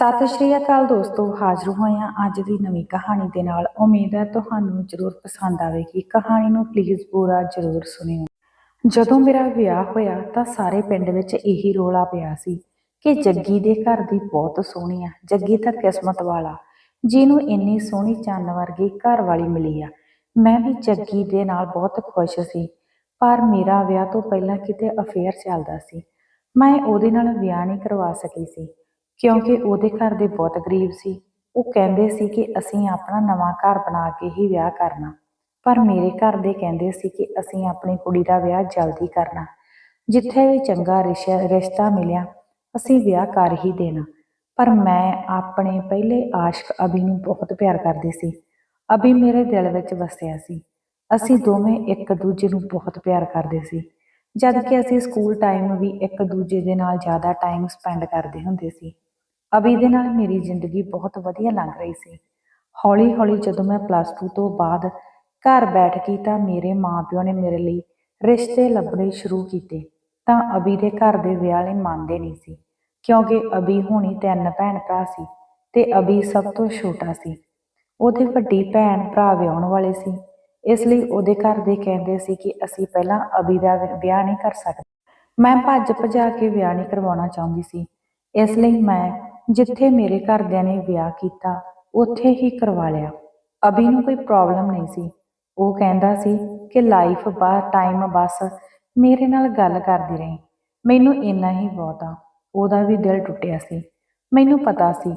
ਸਤਿ ਸ਼੍ਰੀ ਅਕਾਲ ਦੋਸਤੋ ਹਾਜ਼ਰ ਹੋਇਆ ਅੱਜ ਦੀ ਨਵੀਂ ਕਹਾਣੀ ਦੇ ਨਾਲ। ਉਮੀਦ ਹੈ ਤੁਹਾਨੂੰ ਜ਼ਰੂਰ ਪਸੰਦ ਆਵੇਗੀ। ਕਹਾਣੀ ਨੂੰ ਪਲੀਜ਼ ਪੂਰਾ ਜ਼ਰੂਰ ਸੁਣਿਓ। ਜਦੋਂ ਮੇਰਾ ਵਿਆਹ ਹੋਇਆ ਤਾਂ ਸਾਰੇ ਪਿੰਡ ਵਿੱਚ ਇਹੀ ਰੋਲਾ ਪਿਆ ਸੀ ਕਿ ਜੱਗੀ ਦੇ ਘਰ ਦੀ ਬਹੁਤ ਸੋਹਣੀ ਆ ਜੱਗੀ ਤਾਂ ਕਿਸਮਤ ਵਾਲਾ। ਜਿਹਨੂੰ ਇੰਨੀ ਸੋਹਣੀ ਚੰਨ ਵਰਗੀ ਘਰ ਵਾਲੀ ਮਿਲੀ ਆ। ਮੈਂ ਵੀ ਜੱਗੀ ਦੇ ਨਾਲ ਬਹੁਤ ਖੁਸ਼ ਸੀ ਪਰ ਮੇਰਾ ਵਿਆਹ ਤੋਂ ਪਹਿਲਾਂ ਕਿਤੇ ਅਫੇਅਰ ਚੱਲਦਾ ਸੀ। ਮੈਂ ਉਹਦੇ ਨਾਲ ਵਿਆਹ ਨਹੀਂ ਕਰਵਾ ਸਕੀ ਸੀ। ਕਿਉਂਕਿ ਉਹਦੇ ਘਰ ਦੇ ਬਹੁਤ ਗਰੀਬ ਸੀ। ਉਹ ਕਹਿੰਦੇ ਸੀ ਕਿ ਅਸੀਂ ਆਪਣਾ ਨਵਾਂ ਘਰ ਬਣਾ ਕੇ ਹੀ ਵਿਆਹ ਕਰਨਾ। ਪਰ ਮੇਰੇ ਘਰ ਦੇ ਕਹਿੰਦੇ ਸੀ ਕਿ ਅਸੀਂ ਆਪਣੀ ਕੁੜੀ ਦਾ ਵਿਆਹ ਜਲਦੀ ਕਰਨਾ। ਜਿੱਥੇ ਵੀ ਚੰਗਾ ਰਿਸ਼ਾ- ਰਿਸ਼ਤਾ ਮਿਲਿਆ ਅਸੀਂ ਵਿਆਹ ਕਰ ਹੀ ਦੇਣਾ। ਪਰ ਮੈਂ ਆਪਣੇ ਪਹਿਲੇ ਆਸ਼ਕ ਅਭੀ ਨੂੰ ਬਹੁਤ ਪਿਆਰ ਕਰਦੀ ਸੀ। ਅਭੀ ਮੇਰੇ ਦਿਲ ਵਿੱਚ ਵਸਿਆ ਸੀ। ਅਸੀਂ ਦੋਵੇਂ ਇੱਕ ਦੂਜੇ ਨੂੰ ਬਹੁਤ ਪਿਆਰ ਕਰਦੇ ਸੀ। ਜਦ ਕਿ ਅਸੀਂ ਸਕੂਲ ਟਾਈਮ ਵੀ ਇੱਕ ਦੂਜੇ ਦੇ ਨਾਲ ਜ਼ਿਆਦਾ ਟਾਈਮ ਸਪੈਂਡ ਕਰਦੇ ਹੁੰਦੇ ਸੀ। ਅਭੀ ਦੇ ਨਾਲ ਮੇਰੀ ਜ਼ਿੰਦਗੀ ਬਹੁਤ ਵਧੀਆ ਲੰਘ ਰਹੀ ਸੀ। ਹੌਲੀ ਹੌਲੀ ਜਦੋਂ ਮੈਂ ਪਲੱਸ 2 ਤੋਂ ਬਾਅਦ ਘਰ ਬੈਠ ਗਈ ਤਾਂ ਮੇਰੇ ਮਾਪਿਓ ਨੇ ਮੇਰੇ ਲਈ ਰਿਸ਼ਤੇ ਲੱਭਣੇ ਸ਼ੁਰੂ ਕੀਤੇ, ਤਾਂ ਅਭੀ ਦੇ ਘਰ ਦੇ ਵਿਆਹ ਲਈ ਮੰਨਦੇ ਨਹੀਂ ਸੀ, ਕਿਉਂਕਿ ਅਭੀ ਹੋਣੀ ਤਿੰਨ ਭੈਣ ਭਰਾ ਸੀ ਤੇ ਅਭੀ ਸਭ ਤੋਂ ਛੋਟਾ ਸੀ। ਉਹਦੇ ਵੱਡੀ ਭੈਣ ਭਰਾ ਵਿਆਹੁਣ ਵਾਲੇ ਸੀ, ਇਸ ਲਈ ਉਹਦੇ ਘਰ ਦੇ ਕਹਿੰਦੇ ਸੀ ਕਿ ਅਸੀਂ ਪਹਿਲਾਂ ਅਭੀ ਦਾ ਵਿਆਹ ਨਹੀਂ ਕਰ ਸਕਦੇ। ਮੈਂ ਭੱਜ ਭਜਾ ਕੇ ਵਿਆਹ ਨਹੀਂ ਕਰਵਾਉਣਾ ਚਾਹੁੰਦੀ ਸੀ, ਇਸ ਲਈ ਮੈਂ ਜਿੱਥੇ ਮੇਰੇ ਘਰਦਿਆਂ ਨੇ ਵਿਆਹ ਕੀਤਾ, ਉੱਥੇ ਹੀ ਕਰਵਾ ਲਿਆ। ਅਭੀ ਨੂੰ ਕੋਈ ਪ੍ਰੋਬਲਮ ਨਹੀਂ ਸੀ। ਉਹ ਕਹਿੰਦਾ ਸੀ ਕਿ ਲਾਈਫ ਬਾ ਟਾਈਮ ਬਸ ਮੇਰੇ ਨਾਲ ਗੱਲ ਕਰਦੀ ਰਹੀ। ਮੈਨੂੰ ਇੰਨਾ ਹੀ ਬਹੁਤਾ। ਉਹਦਾ ਵੀ ਦਿਲ ਟੁੱਟਿਆ ਸੀ। ਮੈਨੂੰ ਪਤਾ ਸੀ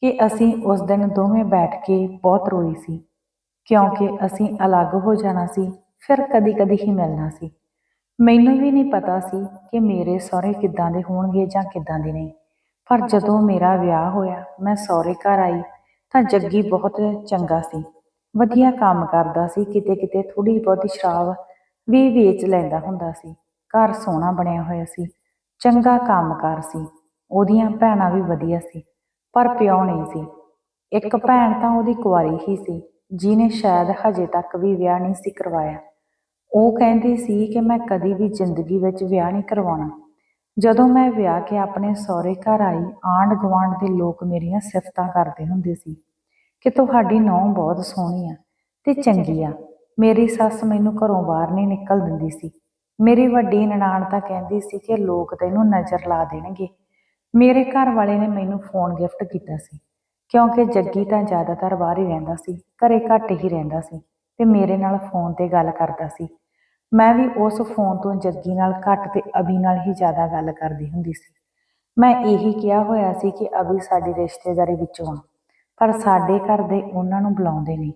ਕਿ ਅਸੀਂ ਉਸ ਦਿਨ ਦੋਵੇਂ ਬੈਠ ਕੇ ਬਹੁਤ ਰੋਈ ਸੀ। ਕਿਉਂਕਿ ਅਸੀਂ ਅਲੱਗ ਹੋ ਜਾਣਾ ਸੀ, ਫਿਰ ਕਦੀ-ਕਦੀ ਹੀ ਮਿਲਣਾ ਸੀ। ਮੈਨੂੰ ਵੀ ਨਹੀਂ ਪਤਾ ਸੀ ਕਿ ਮੇਰੇ ਸਹੁਰੇ ਕਿੱਦਾਂ ਦੇ ਹੋਣਗੇ ਜਾਂ ਕਿੱਦਾਂ ਦੇ ਨਹੀਂ। ਪਰ ਜਦੋਂ ਮੇਰਾ ਵਿਆਹ ਹੋਇਆ ਮੈਂ ਸਹੁਰੇ ਘਰ ਆਈ ਤਾਂ ਜੱਗੀ ਬਹੁਤ ਚੰਗਾ ਸੀ। ਵਧੀਆ ਕੰਮ ਕਰਦਾ ਸੀ ਕਿਤੇ ਕਿਤੇ ਥੋੜੀ ਬਹੁਤੀ ਸ਼ਰਾਬ ਵੀ ਵੇਚ ਲੈਂਦਾ ਹੁੰਦਾ ਸੀ। ਘਰ ਸੋਹਣਾ ਬਣਿਆ ਹੋਇਆ ਸੀ। ਚੰਗਾ ਕੰਮਕਾਰ ਸੀ। ਉਹਦੀਆਂ ਭੈਣਾਂ ਵੀ ਵਧੀਆ ਸੀ। ਪਰ ਪਿਓ ਨਹੀਂ ਸੀ। ਇੱਕ ਭੈਣ ਤਾਂ ਉਹਦੀ ਕੁਆਰੀ ਹੀ ਸੀ ਜਿਹਨੇ ਸ਼ਾਇਦ ਹਜੇ ਤੱਕ ਵੀ ਵਿਆਹ ਨਹੀਂ ਸੀ ਕਰਵਾਇਆ। ਉਹ ਕਹਿੰਦੀ ਸੀ ਕਿ ਮੈਂ ਕਦੀ ਵੀ ਜ਼ਿੰਦਗੀ ਵਿੱਚ ਵਿਆਹ ਨਹੀਂ ਕਰਵਾਉਣਾ। ਜਦੋਂ ਮੈਂ ਵਿਆਹ ਕੇ ਆਪਣੇ ਸਹੁਰੇ ਘਰ ਆਈ ਆਂਢ ਗੁਆਂਢ ਦੇ ਲੋਕ ਮੇਰੀਆਂ ਸਿਫਤਾਂ ਕਰਦੇ ਹੁੰਦੇ ਸੀ ਕਿ ਤੁਹਾਡੀ ਨੌਂ ਬਹੁਤ ਸੋਹਣੀ ਆ ਤੇ ਚੰਗੀ ਆ। ਮੇਰੀ ਸੱਸ ਮੈਨੂੰ ਘਰੋਂ ਬਾਹਰ ਨਹੀਂ ਨਿਕਲ ਦਿੰਦੀ ਸੀ। ਮੇਰੀ ਵੱਡੀ ਨਨਾਣ ਤਾਂ ਕਹਿੰਦੀ ਸੀ ਕਿ ਲੋਕ ਤੈਨੂੰ ਨਜ਼ਰ ਲਾ ਦੇਣਗੇ। ਮੇਰੇ ਘਰ ਵਾਲੇ ਨੇ ਮੈਨੂੰ ਫੋਨ ਗਿਫਟ ਕੀਤਾ ਸੀ, ਕਿਉਂਕਿ ਜੱਗੀ ਤਾਂ ਜ਼ਿਆਦਾਤਰ ਬਾਹਰ ਹੀ ਰਹਿੰਦਾ ਸੀ, ਘਰੇ ਘੱਟ ਹੀ ਰਹਿੰਦਾ ਸੀ ਤੇ ਮੇਰੇ ਨਾਲ ਫੋਨ ਤੇ ਗੱਲ ਕਰਦਾ ਸੀ। ਮੈਂ ਵੀ ਉਸ ਫੋਨ ਤੋਂ ਜੱਗੀ ਨਾਲ ਘੱਟ ਤੇ ਅਭੀ ਨਾਲ ਹੀ ਜ਼ਿਆਦਾ ਗੱਲ ਕਰਦੀ ਹੁੰਦੀ ਸੀ। ਮੈਂ ਇਹੀ ਕਿਹਾ ਹੋਇਆ ਸੀ ਕਿ ਅਭੀ ਸਾਡੀ ਰਿਸ਼ਤੇਦਾਰੀ ਵਿੱਚੋਂ ਆ, ਪਰ ਸਾਡੇ ਘਰ ਦੇ ਉਹਨਾਂ ਨੂੰ ਬੁਲਾਉਂਦੇ ਨਹੀਂ।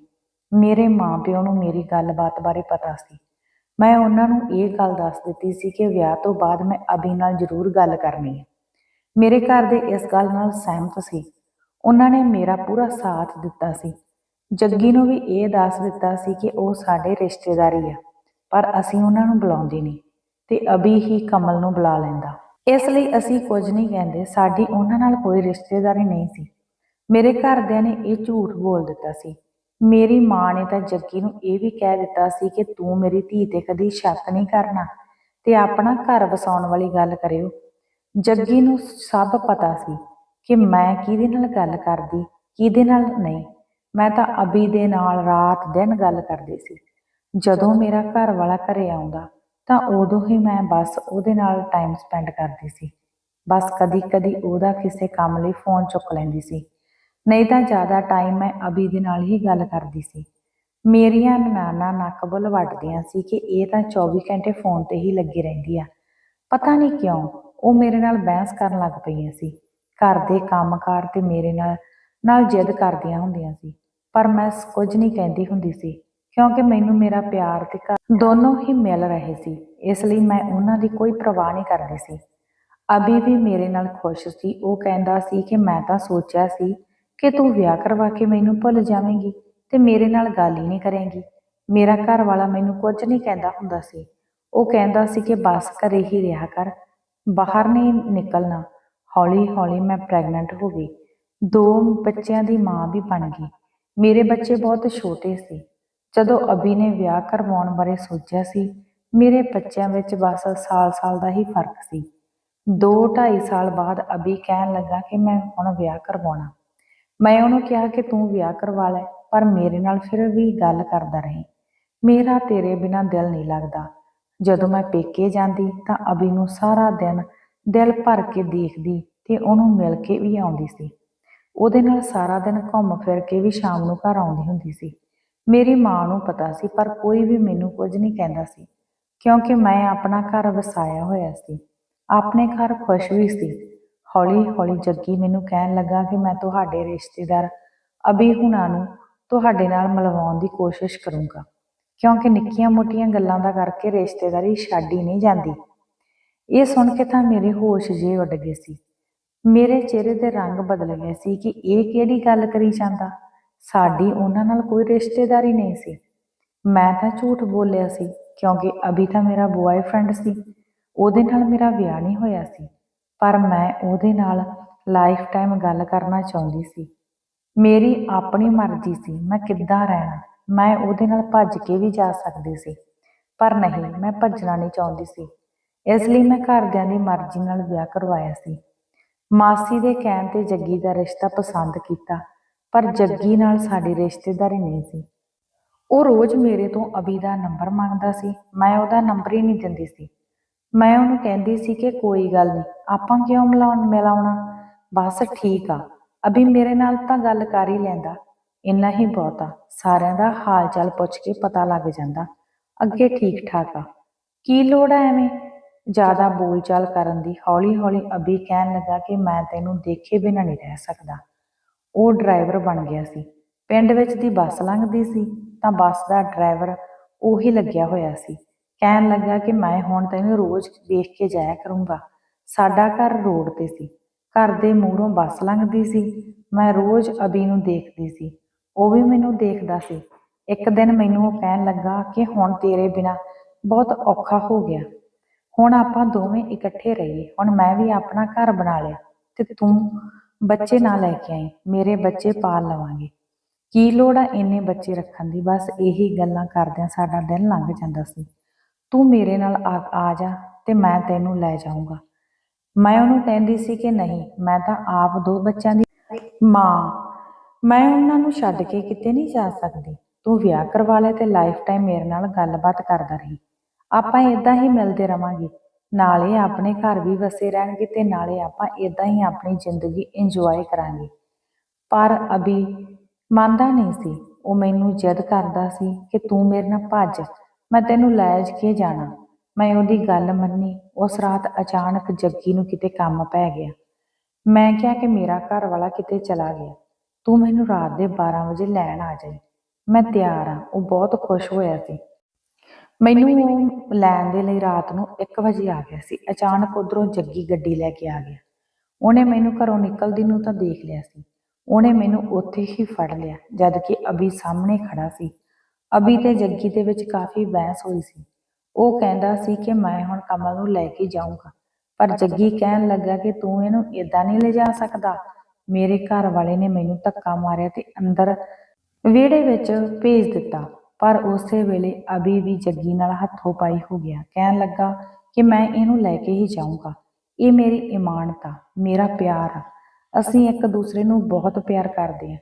ਮੇਰੇ ਮਾਪਿਓ ਨੂੰ ਮੇਰੀ ਗੱਲਬਾਤ ਬਾਰੇ ਪਤਾ ਸੀ। ਮੈਂ ਉਹਨਾਂ ਨੂੰ ਇਹ ਗੱਲ ਦੱਸ ਦਿੱਤੀ ਸੀ ਕਿ ਵਿਆਹ ਤੋਂ ਬਾਅਦ ਮੈਂ ਅਭੀ ਨਾਲ ਜ਼ਰੂਰ ਗੱਲ ਕਰਨੀ ਹੈ। ਮੇਰੇ ਘਰ ਦੇ ਇਸ ਗੱਲ ਨਾਲ ਸਹਿਮਤ ਸੀ। ਉਹਨਾਂ ਨੇ ਮੇਰਾ ਪੂਰਾ ਸਾਥ ਦਿੱਤਾ ਸੀ। ਜੱਗੀ ਨੂੰ ਵੀ ਇਹ ਦੱਸ ਦਿੱਤਾ ਸੀ ਕਿ ਉਹ ਸਾਡੇ ਰਿਸ਼ਤੇਦਾਰੀ ਆ। ਪਰ ਅਸੀਂ ਉਹਨਾਂ ਨੂੰ ਬੁਲਾਉਂਦੇ ਨਹੀਂ ਤੇ ਅਭੀ ਹੀ ਕਮਲ ਨੂੰ ਬੁਲਾ ਲੈਂਦਾ। ਇਸ ਲਈ ਅਸੀਂ ਕੁਝ ਨਹੀਂ ਕਹਿੰਦੇ, ਸਾਡੀ ਉਹਨਾਂ ਨਾਲ ਕੋਈ ਰਿਸ਼ਤੇਦਾਰੀ ਨਹੀਂ ਸੀ। ਮੇਰੇ ਘਰਦਿਆਂ ਨੇ ਇਹ ਝੂਠ ਬੋਲ ਦਿੱਤਾ ਸੀ। ਮੇਰੀ ਮਾਂ ਨੇ ਤਾਂ ਜੱਗੀ ਨੂੰ ਇਹ ਵੀ ਕਹਿ ਦਿੱਤਾ ਸੀ ਕਿ ਤੂੰ ਮੇਰੀ ਧੀ ਤੇ ਕਦੀ ਸ਼ੱਕ ਨਹੀਂ ਕਰਨਾ ਤੇ ਆਪਣਾ ਘਰ ਵਸਾਉਣ ਵਾਲੀ ਗੱਲ ਕਰਿਓ। ਜੱਗੀ ਨੂੰ ਸਭ ਪਤਾ ਸੀ ਕਿ ਮੈਂ ਕਿਹਦੇ ਨਾਲ ਗੱਲ ਕਰਦੀ, ਕਿਹਦੇ ਨਾਲ ਨਹੀਂ। ਮੈਂ ਤਾਂ ਅਭੀ ਦੇ ਨਾਲ ਰਾਤ ਦਿਨ ਗੱਲ ਕਰਦੀ ਸੀ। ਜਦੋਂ ਮੇਰਾ ਘਰ ਵਾਲਾ ਘਰੇ ਆਉਂਦਾ ਤਾਂ ਉਦੋਂ ਹੀ ਮੈਂ ਬਸ ਉਹਦੇ ਨਾਲ ਟਾਈਮ ਸਪੈਂਡ ਕਰਦੀ ਸੀ। ਬਸ ਕਦੀ-ਕਦੀ ਉਹਦਾ ਕਿਸੇ ਕੰਮ ਲਈ ਫੋਨ ਚੁੱਕ ਲੈਂਦੀ ਸੀ। ਨਹੀਂ ਤਾਂ ਜ਼ਿਆਦਾ ਟਾਈਮ ਮੈਂ ਅਭੀ ਦੇ ਨਾਲ ਹੀ ਗੱਲ ਕਰਦੀ ਸੀ। ਮੇਰੀਆਂ ਨਨਾਣਾ ਨੱਕ ਬੁੱਲ ਵੱਟਦੀਆਂ ਸੀ ਕਿ ਇਹ ਤਾਂ 24 ਘੰਟੇ ਫੋਨ ਤੇ ਹੀ ਲੱਗੀ ਰਹਿੰਦੀ ਆ। ਪਤਾ ਨਹੀਂ ਕਿਉਂ ਉਹ ਮੇਰੇ ਨਾਲ ਬਹਿਸ ਕਰਨ ਲੱਗ ਪਈਆਂ ਸੀ। ਘਰ ਦੇ ਕੰਮਕਾਰ ਤੇ ਮੇਰੇ ਨਾਲ ਨਾਲ ਜਿੱਦ ਕਰਦੀਆਂ ਹੁੰਦੀਆਂ ਸੀ। ਪਰ ਮੈਂ ਕੁਝ ਨਹੀਂ ਕਹਿੰਦੀ ਹੁੰਦੀ ਸੀ। ਕਿਉਂਕਿ ਮੈਨੂੰ ਮੇਰਾ ਪਿਆਰ ਤੇ ਘਰ ਦੋਨੋਂ ਹੀ ਮਿਲ ਰਹੇ ਸੀ, ਇਸ ਲਈ ਮੈਂ ਉਹਨਾਂ ਦੀ ਕੋਈ ਪਰਵਾਹ ਨਹੀਂ ਕਰਦੀ ਸੀ। ਅਭੀ ਵੀ ਮੇਰੇ ਨਾਲ ਖੁਸ਼ ਸੀ, ਉਹ ਕਹਿੰਦਾ ਸੀ ਕਿ ਮੈਂ ਤਾਂ ਸੋਚਿਆ ਸੀ ਕਿ ਤੂੰ ਵਿਆਹ ਕਰਵਾ ਕੇ ਮੈਨੂੰ ਭੁੱਲ ਜਾਵੇਂਗੀ ਤੇ ਮੇਰੇ ਨਾਲ ਗੱਲ ਹੀ ਨਹੀਂ ਕਰੇਂਗੀ। ਮੇਰਾ ਘਰ ਵਾਲਾ ਮੈਨੂੰ ਕੁਝ ਨਹੀਂ ਕਹਿੰਦਾ ਹੁੰਦਾ ਸੀ। ਉਹ ਕਹਿੰਦਾ ਸੀ ਕਿ ਬਸ ਘਰੇ ਹੀ ਰਿਹਾ ਕਰ, ਬਾਹਰ ਨਹੀਂ ਨਿਕਲਣਾ। ਹੌਲੀ ਹੌਲੀ ਮੈਂ ਪ੍ਰੈਗਨੈਂਟ ਹੋ ਗਈ। ਦੋ ਬੱਚਿਆਂ ਦੀ ਮਾਂ ਵੀ ਬਣ ਗਈ। ਮੇਰੇ ਬੱਚੇ ਬਹੁਤ ਛੋਟੇ ਸੀ। ਜਦੋਂ ਅਭੀ ਨੇ ਵਿਆਹ ਕਰਵਾਉਣ ਬਾਰੇ ਸੋਚਿਆ ਸੀ, ਮੇਰੇ ਬੱਚਿਆਂ ਵਿੱਚ ਬਸ ਸਾਲ-ਸਾਲ ਦਾ ਹੀ ਫ਼ਰਕ ਸੀ। 2-2.5 ਸਾਲ ਬਾਅਦ ਅਭੀ ਕਹਿਣ ਲੱਗਾ ਕਿ ਮੈਂ ਹੁਣ ਵਿਆਹ ਕਰਵਾਉਣਾ। ਮੈਂ ਉਹਨੂੰ ਕਿਹਾ ਕਿ ਤੂੰ ਵਿਆਹ ਕਰਵਾ ਲੈ, ਪਰ ਮੇਰੇ ਨਾਲ ਫਿਰ ਵੀ ਗੱਲ ਕਰਦਾ ਰਹੀ। ਮੇਰਾ ਤੇਰੇ ਬਿਨਾਂ ਦਿਲ ਨਹੀਂ ਲੱਗਦਾ। ਜਦੋਂ ਮੈਂ ਪੇਕੇ ਜਾਂਦੀ, ਤਾਂ ਅਭੀ ਨੂੰ ਸਾਰਾ ਦਿਨ ਦਿਲ ਭਰ ਕੇ ਦੇਖਦੀ ਤੇ ਉਹਨੂੰ ਮਿਲ ਕੇ ਵੀ ਆਉਂਦੀ ਸੀ। ਉਹਦੇ ਨਾਲ ਸਾਰਾ ਦਿਨ ਘੁੰਮ ਫਿਰ ਕੇ ਵੀ ਸ਼ਾਮ ਨੂੰ ਘਰ ਆਉਂਦੀ ਹੁੰਦੀ ਸੀ। ਮੇਰੀ ਮਾਂ ਨੂੰ ਪਤਾ ਸੀ, ਪਰ ਕੋਈ ਵੀ ਮੈਨੂੰ ਕੁਝ ਨਹੀਂ ਕਹਿੰਦਾ ਸੀ, ਕਿਉਂਕਿ ਮੈਂ ਆਪਣਾ ਘਰ ਵਸਾਇਆ ਹੋਇਆ ਸੀ। ਆਪਣੇ ਘਰ ਖੁਸ਼ ਵੀ ਸੀ। ਹੌਲੀ ਹੌਲੀ ਜੱਗੀ ਮੈਨੂੰ ਕਹਿਣ ਲੱਗਾ ਕਿ ਮੈਂ ਤੁਹਾਡੇ ਰਿਸ਼ਤੇਦਾਰ ਅਭੀ ਹੁਣਾਂ ਨੂੰ ਤੁਹਾਡੇ ਨਾਲ ਮਿਲਵਾਉਣ ਦੀ ਕੋਸ਼ਿਸ਼ ਕਰੂੰਗਾ, ਕਿਉਂਕਿ ਨਿੱਕੀਆਂ ਮੋਟੀਆਂ ਗੱਲਾਂ ਦਾ ਕਰਕੇ ਰਿਸ਼ਤੇਦਾਰੀ ਛੱਡ ਹੀ ਨਹੀਂ ਜਾਂਦੀ। ਇਹ ਸੁਣ ਕੇ ਤਾਂ ਮੇਰੇ ਹੋਸ਼ ਜੇ ਉੱਡ ਗਏ ਸੀ। ਮੇਰੇ ਚਿਹਰੇ ਦੇ ਰੰਗ ਬਦਲ ਗਏ ਸੀ ਕਿ ਇਹ ਕਿਹੜੀ ਗੱਲ ਕਰੀ ਜਾਂਦਾ? ਸਾਡੀ ਉਹਨਾਂ ਨਾਲ ਕੋਈ ਰਿਸ਼ਤੇਦਾਰੀ ਨਹੀਂ ਸੀ। ਮੈਂ ਤਾਂ ਝੂਠ ਬੋਲਿਆ ਸੀ, ਕਿਉਂਕਿ ਅਭੀ ਤਾਂ ਮੇਰਾ ਬੁਆਏਫ੍ਰੈਂਡ ਸੀ। ਉਹਦੇ ਨਾਲ ਮੇਰਾ ਵਿਆਹ ਨਹੀਂ ਹੋਇਆ ਸੀ, ਪਰ ਮੈਂ ਉਹਦੇ ਨਾਲ ਲਾਈਫ ਟਾਈਮ ਗੱਲ ਕਰਨਾ ਚਾਹੁੰਦੀ ਸੀ। ਮੇਰੀ ਆਪਣੀ ਮਰਜ਼ੀ ਸੀ, ਮੈਂ ਕਿੱਦਾਂ ਰਹਿਣਾ, ਮੈਂ ਉਹਦੇ ਨਾਲ ਭੱਜ ਕੇ ਵੀ ਜਾ ਸਕਦੀ ਸੀ, ਪਰ ਨਹੀਂ, ਮੈਂ ਭੱਜਣਾ ਨਹੀਂ ਚਾਹੁੰਦੀ ਸੀ। ਇਸ ਲਈ ਮੈਂ ਘਰਦਿਆਂ ਦੀ ਮਰਜ਼ੀ ਨਾਲ ਵਿਆਹ ਕਰਵਾਇਆ ਸੀ। ਮਾਸੀ ਦੇ ਕਹਿਣ ਤੇ ਜੱਗੀ ਦਾ ਰਿਸ਼ਤਾ ਪਸੰਦ ਕੀਤਾ। ਪਰ ਜੱਗੀ ਨਾਲ ਸਾਡੀ ਰਿਸ਼ਤੇਦਾਰੀ ਨਹੀਂ ਸੀ। ਉਹ ਰੋਜ਼ ਮੇਰੇ ਤੋਂ ਅਭੀ ਦਾ ਨੰਬਰ ਮੰਗਦਾ ਸੀ। ਮੈਂ ਉਹਦਾ ਨੰਬਰ ਹੀ ਨਹੀਂ ਦਿੰਦੀ ਸੀ। ਮੈਂ ਉਹਨੂੰ ਕਹਿੰਦੀ ਸੀ ਕਿ ਕੋਈ ਗੱਲ ਨਹੀਂ, ਆਪਾਂ ਕਿਉਂ ਮਿਲਾਉਣ, ਮਿਲਾਉਣਾ? ਬਸ ਠੀਕ ਆ। ਅਭੀ ਮੇਰੇ ਨਾਲ ਤਾਂ ਗੱਲ ਕਰ ਹੀ ਲੈਂਦਾ। ਇੰਨਾ ਹੀ ਬਹੁਤਾ ਸਾਰਿਆਂ ਦਾ ਹਾਲ ਚਾਲ ਪੁੱਛ ਕੇ ਪਤਾ ਲੱਗ ਜਾਂਦਾ। ਅੱਗੇ ਠੀਕ ਠਾਕ ਆ। ਕੀ ਲੋੜ ਆ ਐਵੇਂ? ਜ਼ਿਆਦਾ ਬੋਲਚਾਲ ਕਰਨ ਦੀ ਹੌਲੀ ਹੌਲੀ ਅਭੀ ਕਹਿਣ ਲੱਗਾ ਕਿ ਮੈਂ ਤੈਨੂੰ ਦੇਖੇ ਬਿਨਾਂ ਨਹੀਂ ਰਹਿ ਸਕਦਾ। ਉਹ ਡਰਾਈਵਰ ਬਣ ਗਿਆ ਸੀ। ਪਿੰਡ ਵਿੱਚ ਦੀ ਬੱਸ ਲੰਘਦੀ ਸੀ ਤਾਂ ਬੱਸ ਦਾ ਡਰਾਈਵਰ ਉਹੀ ਲੱਗਿਆ ਹੋਇਆ ਸੀ। ਕਹਿਣ ਲੱਗਾ ਕਿ ਮੈਂ ਹੁਣ ਤੈਨੂੰ ਰੋਜ਼ ਵੇਖ ਕੇ ਜਾਇਆ ਕਰੂੰਗਾ। ਸਾਡਾ ਘਰ ਰੋਡ ਤੇ ਸੀ। ਘਰ ਦੇ ਮੂਹਰੋਂ ਬੱਸ ਲੰਘਦੀ ਸੀ। ਮੈਂ ਰੋਜ਼ ਅਭੀ ਨੂੰ ਦੇਖਦੀ ਸੀ। ਉਹ ਵੀ ਮੈਨੂੰ ਦੇਖਦਾ ਸੀ। ਇੱਕ ਦਿਨ ਮੈਨੂੰ ਉਹ ਕਹਿਣ ਲੱਗਾ ਕਿ ਹੁਣ ਤੇਰੇ ਬਿਨਾ ਬਹੁਤ ਔਖਾ ਹੋ ਗਿਆ। ਹੁਣ ਆਪਾਂ ਦੋਵੇਂ ਇਕੱਠੇ ਰਹੀਏ। ਹੁਣ ਮੈਂ ਵੀ ਆਪਣਾ ਘਰ ਬਣਾ ਲਿਆ ਤੇ ਤੂੰ ਬੱਚੇ ਨਾ ਲੈ ਕੇ ਆਈ ਮੇਰੇ ਬੱਚੇ ਪਾਲ ਲਵਾਂਗੇ। ਕੀ ਲੋੜ ਆ ਇੰਨੇ ਬੱਚੇ ਰੱਖਣ ਦੀ? ਬਸ ਇਹੀ ਗੱਲਾਂ ਕਰਦਿਆਂ ਸਾਡਾ ਦਿਨ ਲੰਘ ਜਾਂਦਾ ਸੀ। ਤੂੰ ਮੇਰੇ ਨਾਲ ਆ ਜਾ ਤੇ ਮੈਂ ਤੈਨੂੰ ਲੈ ਜਾਊਂਗਾ। ਮੈਂ ਉਹਨੂੰ ਕਹਿੰਦੀ ਸੀ ਕਿ ਨਹੀਂ ਮੈਂ ਤਾਂ ਆਪ ਦੋ ਬੱਚਿਆਂ ਦੀ ਮਾਂ। ਮੈਂ ਉਹਨਾਂ ਨੂੰ ਛੱਡ ਕੇ ਕਿਤੇ ਨਹੀਂ ਜਾ ਸਕਦੀ। ਤੂੰ ਵਿਆਹ ਕਰਵਾ ਲੈ ਤੇ ਲਾਈਫ ਟਾਈਮ ਮੇਰੇ ਨਾਲ ਗੱਲਬਾਤ ਕਰਦਾ ਰਹੀ। ਆਪਾਂ ਇਦਾਂ ਹੀ ਮਿਲਦੇ ਰਵਾਂਗੇ। ਨਾਲੇ ਆਪਣੇ ਘਰ ਵੀ ਵਸੇ ਰਹਿਣਗੇ ਤੇ ਨਾਲੇ ਆਪਾਂ ਇਦਾਂ ਹੀ ਆਪਣੀ ਜ਼ਿੰਦਗੀ ਇੰਜੋਏ ਕਰਾਂਗੇ। ਪਰ ਅਭੀ ਮੰਨਦਾ ਨਹੀਂ ਸੀ। ਉਹ ਮੈਨੂੰ ਜਿੱਦ ਕਰਦਾ ਸੀ ਕਿ ਤੂੰ ਮੇਰੇ ਨਾਲ ਭੱਜ। ਮੈਂ ਤੈਨੂੰ ਲੈ ਕੇ ਜਾਣਾ? ਮੈਂ ਉਹਦੀ ਗੱਲ ਮੰਨੀ। ਉਸ ਰਾਤ ਅਚਾਨਕ ਜੱਗੀ ਨੂੰ ਕਿਤੇ ਕੰਮ ਪੈ ਗਿਆ। ਮੈਂ ਕਿਹਾ ਕਿ ਮੇਰਾ ਘਰ ਵਾਲਾ ਕਿਤੇ ਚਲਾ ਗਿਆ। ਤੂੰ ਮੈਨੂੰ ਰਾਤ ਦੇ 12 ਵਜੇ ਲੈਣ ਆ ਜਾਈ। ਮੈਂ ਤਿਆਰ ਆ ਉਹ ਬਹੁਤ ਖੁਸ਼ ਹੋਇਆ ਸੀ। ਮੈਨੂੰ ਲੈਣ ਦੇ ਲਈ ਰਾਤ ਨੂੰ 1 ਵਜੇ ਆ ਗਿਆ ਸੀ। ਅਚਾਨਕ ਉਧਰੋਂ ਜੱਗੀ ਗੱਡੀ ਲੈ ਕੇ ਆ ਗਿਆ। ਉਹਨੇ ਮੈਨੂੰ ਘਰੋਂ ਨਿਕਲਦੀ ਨੂੰ ਤਾਂ ਦੇਖ ਲਿਆ ਸੀ। ਉਹਨੇ ਮੈਨੂੰ ਉੱਥੇ ਹੀ ਫੜ ਲਿਆ ਜਦ ਕਿ ਅਭੀ ਸਾਹਮਣੇ ਖੜਾ ਸੀ। ਅਭੀ ਤੇ ਜੱਗੀ ਦੇ ਵਿੱਚ ਕਾਫੀ ਬਹਿਸ ਹੋਈ ਸੀ। ਉਹ ਕਹਿੰਦਾ ਸੀ ਕਿ ਮੈਂ ਹੁਣ ਕਮਲ ਨੂੰ ਲੈ ਕੇ ਜਾਊਂਗਾ। ਪਰ ਜੱਗੀ ਕਹਿਣ ਲੱਗਾ ਕਿ ਤੂੰ ਇਹਨੂੰ ਇਦਾਂ ਨਹੀਂ ਲਿਜਾ ਸਕਦਾ। ਮੇਰੇ ਘਰ ਵਾਲੇ ਨੇ ਮੈਨੂੰ ਧੱਕਾ ਮਾਰਿਆ ਤੇ ਅੰਦਰ ਵਿਹੜੇ ਵਿੱਚ ਭੇਜ ਦਿੱਤਾ। ਪਰ ਉਸੇ ਵੇਲੇ ਅਭੀ ਵੀ ਜੱਗੀ ਨਾਲ ਹੱਥੋਂ ਪਾਈ ਹੋ ਗਿਆ। ਕਹਿਣ ਲੱਗਾ ਕਿ ਮੈਂ ਇਹਨੂੰ ਲੈ ਕੇ ਹੀ ਜਾਊਂਗਾ। ਇਹ ਮੇਰੀ ਇਮਾਨਤ ਆ, ਮੇਰਾ ਪਿਆਰ ਆ। ਅਸੀਂ ਇੱਕ ਦੂਸਰੇ ਨੂੰ ਬਹੁਤ ਪਿਆਰ ਕਰਦੇ ਆ।